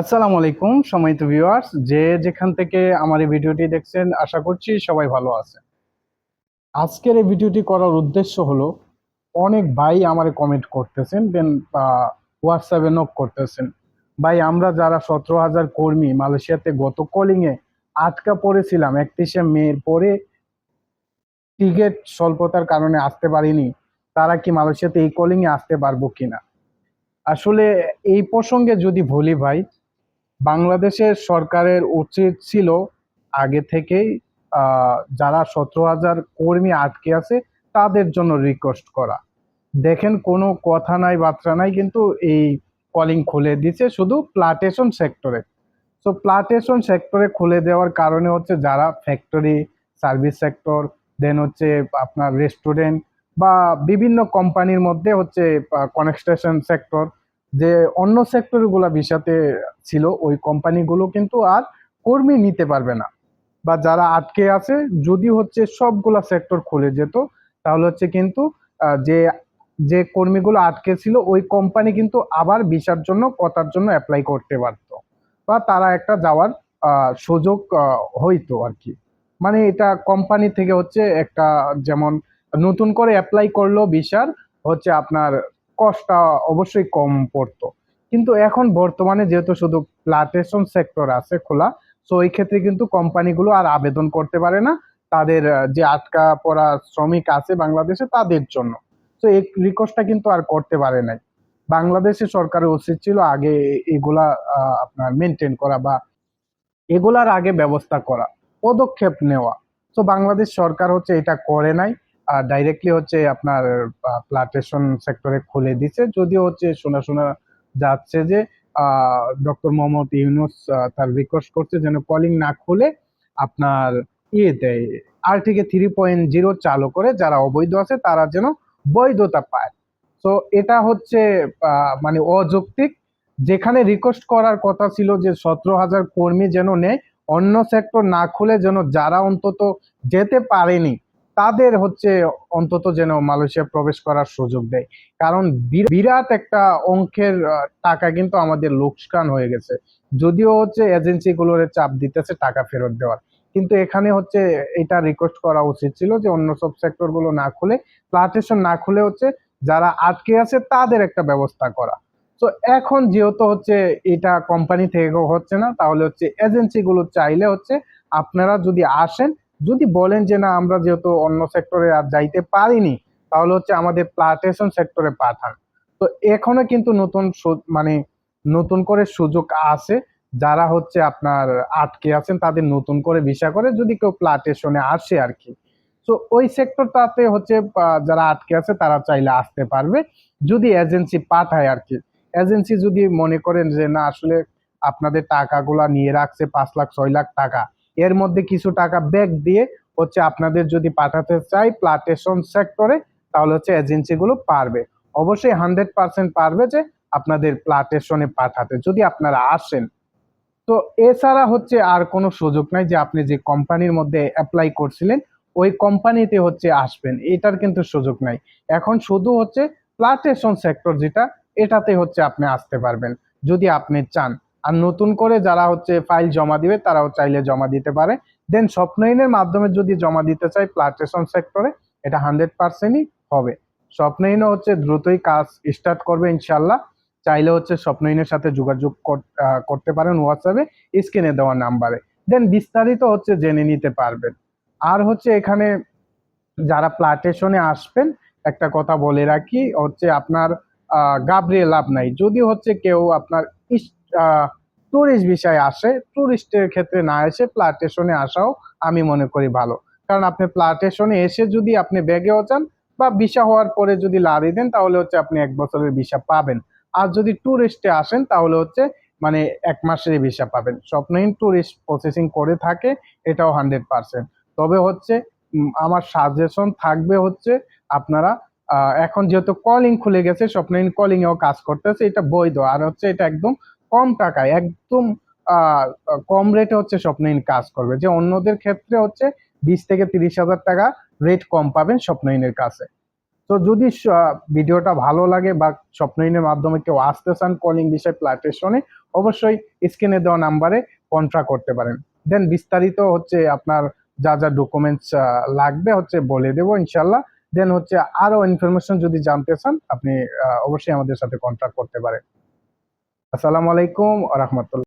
আসসালামু আলাইকুম, সম্মানিত ভিউয়ার্স যে যেখান থেকে আমার এই ভিডিওটি দেখছেন, আশা করছি সবাই ভালো আছে আজকের এই ভিডিওটি করার উদ্দেশ্য হলো, অনেক ভাই আমার কমেন্ট করতেছেন দেন হোয়াটসঅ্যাপে নক করতেছেন। ভাই, আমরা যারা সতেরো হাজার কর্মী, মালয়েশিয়াতে গত কলিংয়ে আটকা পড়েছিলাম, একত্রিশে মের পরে টিকিট স্বল্পতার কারণে আসতে পারিনি, তারা কি মালয়েশিয়াতে এই কলিংয়ে আসতে পারব কিনা? আসলে এই প্রসঙ্গে যদি বলি ভাই বাংলাদেশের সরকারের উচিত ছিল আগে থেকেই যারা সতেরো হাজার কর্মী আটকে আছে, তাদের জন্য রিকোয়েস্ট করা। দেখেন, কোনো কথা নাই, বার্তা নাই, কিন্তু এই কলিং খুলে দিছে শুধু প্লাটেশন সেক্টরে তো প্লাটেশন সেক্টরে খুলে দেওয়ার কারণে হচ্ছে যারা ফ্যাক্টরি সার্ভিস সেক্টর দেন হচ্ছে আপনার রেস্টুরেন্ট বা বিভিন্ন কোম্পানির মধ্যে হচ্ছে কনস্ট্রাকশন সেক্টর যে অন্য সেক্টরগুলো ভিসাতে ছিল, ওই কোম্পানিগুলো কিন্তু আর কর্মী নিতে পারবে না। বা যারা আটকে আছে, যদি হচ্ছে সবগুলা সেক্টর খুলে যেত, তাহলে হচ্ছে কিন্তু যে যে কর্মীগুলো আটকে ছিল, ওই কোম্পানি কিন্তু আবার ভিসার জন্য, কথার জন্য অ্যাপ্লাই করতে পারতো। বা তারা একটা যাওয়ার সুযোগ হইতো আর কি। মানে এটা কোম্পানি থেকে হচ্ছে একটা, যেমন নতুন করে অ্যাপ্লাই করল ভিসার, হচ্ছে আপনার কষ্টটা অবশ্যই কম পড়তো। কিন্তু এখন বর্তমানে যেহেতু শুধু প্লাটেশন সেক্টর আছে খোলা তো ওই ক্ষেত্রে কিন্তু কোম্পানিগুলো আর আবেদন করতে পারে না তাদের যে আটকা পড়া শ্রমিক আছে বাংলাদেশে তাদের জন্য। তো এই রিকোয়েস্টটা কিন্তু আর করতে পারে নাই। বাংলাদেশের সরকারের উচিত ছিল আগে এগুলা আপনার মেনটেন করা বা এগুলার আগে ব্যবস্থা করা, পদক্ষেপ নেওয়া। তো বাংলাদেশ সরকার হচ্ছে এটা করে নাই ডাইরেক্টলি হচ্ছে আপনার প্লাটেশন সেক্টরে খুলে দিছে। যদিও হচ্ছে শোনা শোনা যাচ্ছে যে ডক্টর মোহাম্মদ ইউনুস তার রিকোয়েস্ট করছে যেন কলিং না খুলে আপনার ইয়ে দেয়। আর্টিকে থ্রি পয়েন্ট জিরো চালু করে, যারা অবৈধ আছে, তারা যেন বৈধতা পায়। তো এটা হচ্ছে মানে অযৌক্তিক। যেখানে রিকোয়েস্ট করার কথা ছিল যে, সতেরো হাজার কর্মী যেন নেয়, অন্য সেক্টর না খুলে যেন যারা অন্তত যেতে পারেনি তাদের হচ্ছে অন্তত যেন মালয়েশিয়া প্রবেশ করার সুযোগ দেয়। কারণ বিরাট একটা অঙ্কের টাকা কিন্তু আমাদের লোকসান হয়ে গেছে। যদিও হচ্ছে এজেন্সিগুলোর চাপ দিতেছে টাকা ফেরত দেওয়ার। কিন্তু এখানে হচ্ছে এটা রিকোয়েস্ট করা উচিত ছিল যে অন্য সব সেক্টরগুলো না খুলে প্লাটেশন না খুলে হচ্ছে যারা আটকে আছে তাদের একটা ব্যবস্থা করা। তো এখন যেহেতু হচ্ছে এটা কোম্পানি থেকে হচ্ছে না, তাহলে হচ্ছে এজেন্সি গুলো চাইলে হচ্ছে আপনারা যদি আসেন যদি বলেন যে না, আমরা যেহেতু অন্য সেক্টরে আর যাইতে পারিনি, তাহলে হচ্ছে আমাদের প্লাটেশন সেক্টরে পাঠান। তো এখনও কিন্তু নতুন মানে নতুন করে সুযোগ আছে, যারা হচ্ছে আপনার আটকে আছেন, তাদের নতুন করে ভিসা করে যদি কেউ প্লাটেশনে আসে আর কি তো ওই সেক্টরটাতে হচ্ছে যারা আটকে আছে, তারা চাইলে আসতে পারবে। যদি এজেন্সি পাঠায় আর কি এজেন্সি যদি মনে করেন যে না, আসলে আপনাদের টাকাগুলা নিয়ে রাখছে পাঁচ লাখ, ছয় লাখ টাকা এর মধ্যে কিছু টাকা ব্যাক দিয়ে হচ্ছে আপনাদের যদি পাঠাতে চাই প্লাটেশন সেক্টরে, তাহলে হচ্ছে এজেন্সিগুলো পারবে। অবশ্যই হান্ড্রেড পার্সেন্ট পারবে যে আপনাদের প্লাটেশনে পাঠাতে, যদি আপনারা আসেন। তো এছাড়া হচ্ছে আর কোনো সুযোগ নাই যে আপনি যে কোম্পানির মধ্যে অ্যাপ্লাই করছিলেন, ওই কোম্পানিতে হচ্ছে আসবেন। এটার কিন্তু সুযোগ নাই। এখন শুধু হচ্ছে প্লাটেশন সেক্টর যেটা, এটাতে হচ্ছে আপনি আসতে পারবেন। যদি আপনি চান। আর নতুন করে যারা হচ্ছে ফাইল জমা দিবে, তারাও চাইলে জমা দিতে পারে। দেন স্বপ্নহীনের মাধ্যমে যদি জমা দিতে চাই প্লাটেশন সেক্টরে এটা হান্ড্রেড পার্সেন্টই হবে। স্বপ্নহীনও হচ্ছে দ্রুতই কাজ স্টার্ট করবে ইনশাল্লাহ চাইলে হচ্ছে স্বপ্নহীনের সাথে যোগাযোগ কর- করতে পারেন হোয়াটসঅ্যাপে স্ক্রিনে দেওয়া নাম্বারে। দেন বিস্তারিত হচ্ছে জেনে নিতে পারবেন। আর হচ্ছে এখানে যারা প্লাটেশনে আসবেন, একটা কথা বলে রাখি, হচ্ছে আপনার গাবরিয়ে লাভ নাই। যদি হচ্ছে কেউ আপনার টুরিস্ট বিষয়ে আসে টুরিস্টের ক্ষেত্রে না এসে প্লাটেশনে আসাও আমি মনে করি ভালো। কারণ আপনি প্লাটেশনে এসে যদি আপনি ব্যাগেও যান বা ভিসা হওয়ার পরে যদি লাড়ি দেন, তাহলে হচ্ছে আপনি এক বছরের ভিসা পাবেন। আর যদি ট্যুরিস্টে আসেন, তাহলে হচ্ছে মানে এক মাসের ভিসা পাবেন। স্বপ্নহীন ট্যুরিস্ট প্রসেসিং করে থাকে, এটাও হান্ড্রেড পার্সেন্ট তবে হচ্ছে আমার সাজেশন থাকবে হচ্ছে, আপনারা এখন যেহেতু কলিং খুলে গেছে, স্বপ্নহীন কলিং এও কাজ করতেছে, এটা বৈধ। আর হচ্ছে এটা একদম কম টাকায়, একদম কম রেটে হচ্ছে স্বপ্নহীন কাজ করবে। যে অন্যদের ক্ষেত্রে হচ্ছে বিশ থেকে তিরিশ হাজার টাকা রেট কম পাবেন স্বপ্নহীনের কাছে। তো যদি ভিডিওটা ভালো লাগে বা স্বপ্নহীনের মাধ্যমে কেউ আসতে চান কলিং বিষয় প্ল্যাটেশনে অবশ্যই স্ক্রিনে দেওয়া নাম্বারে কন্ট্রাক্ট করতে পারেন। দেন বিস্তারিত হচ্ছে আপনার যা যা ডকুমেন্টস লাগবে হচ্ছে বলে দেবো ইনশাল্লাহ দেন হচ্ছে আরও ইনফরমেশন যদি জানতে চান, আপনি অবশ্যই আমাদের সাথে কন্ট্যাক্ট করতে পারেন। আসসালামু আলাইকুম রহমতুল্লাহ।